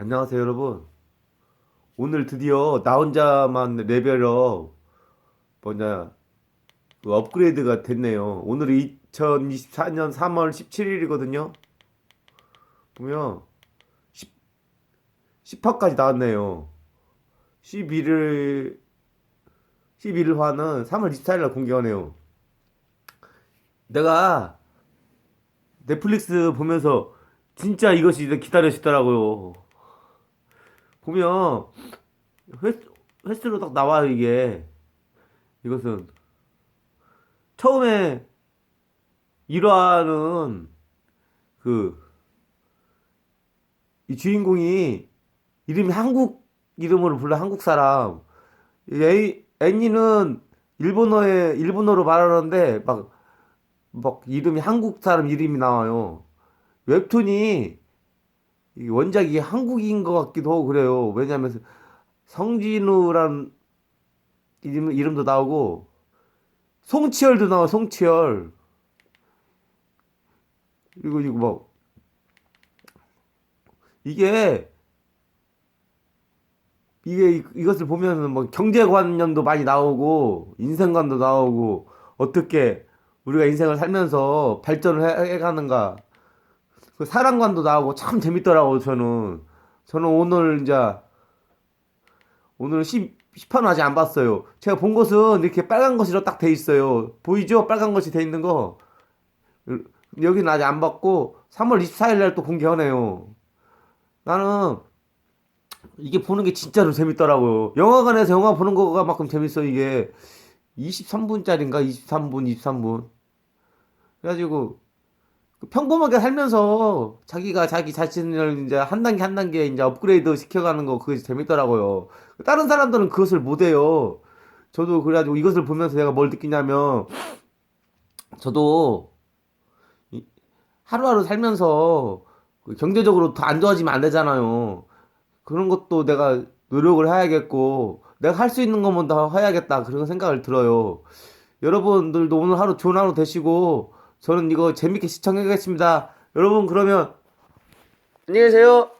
안녕하세요, 여러분. 오늘 드디어 나 혼자만 레벨업 뭐냐 그 업그레이드가 됐네요. 오늘이 2024년 3월 17일이거든요. 보면 10 10화까지 나왔네요. 11일 11화는 3월 24일 날 공개하네요. 내가 넷플릭스 보면서 진짜 이것이 기다려지더라고요. 보면 횟, 횟수로 딱 나와요 이게. 이것은. 처음에 1화는 그 이 주인공이 이름이 한국 이름으로 불러 한국 사람. 애, 애니는 일본어에 일본어로 말하는데 막 막 이름이 한국 사람 이름이 나와요. 웹툰이 이 원작이 한국인 것 같기도 하고 그래요. 왜냐하면 성진우란 이름, 이름도 나오고 송치열도 나와 송치열 그리고 이거 뭐 이게 이게 이- 이것을 보면은 뭐 경제관념도 많이 나오고 인생관도 나오고 어떻게 우리가 인생을 살면서 발전을 해, 해가는가 그 사랑관도 나오고 참 재밌더라고 저는. 저는 오늘 이제 오늘 10, 10화는 아직 안 봤어요. 제가 본 것은 이렇게 빨간 것으로 딱 돼 있어요. 보이죠? 빨간 것이 돼 있는 거? 여기는 아직 안 봤고 3월 24일 날 또 공개하네요. 나는 이게 보는 게 진짜로 재밌더라고요. 영화관에서 영화 보는 거만큼 재밌어 이게. 23분짜리인가? 23분 23분. 그래가지고 그 평범하게 살면서 자기가 자기 자신을 이제 한 단계 한 단계 이제 업그레이드 시켜가는 거 그게 하더라고요. 다른 사람들은 그것을 못해요. 저도 그래가지고 이것을 보면서 내가 뭘 느끼냐면 저도 이- 하루하루 살면서 그 경제적으로 더 안 좋아지면 안 되잖아요. 그런 것도 내가 노력을 해야겠고 내가 할 수 있는 것만 더 해야겠다 그런 생각을 들어요. 여러분들도 오늘 하루 좋은 하루 되시고 저는 이거 재밌게 시청하겠습니다. 여러분 그러면 안녕히 계세요.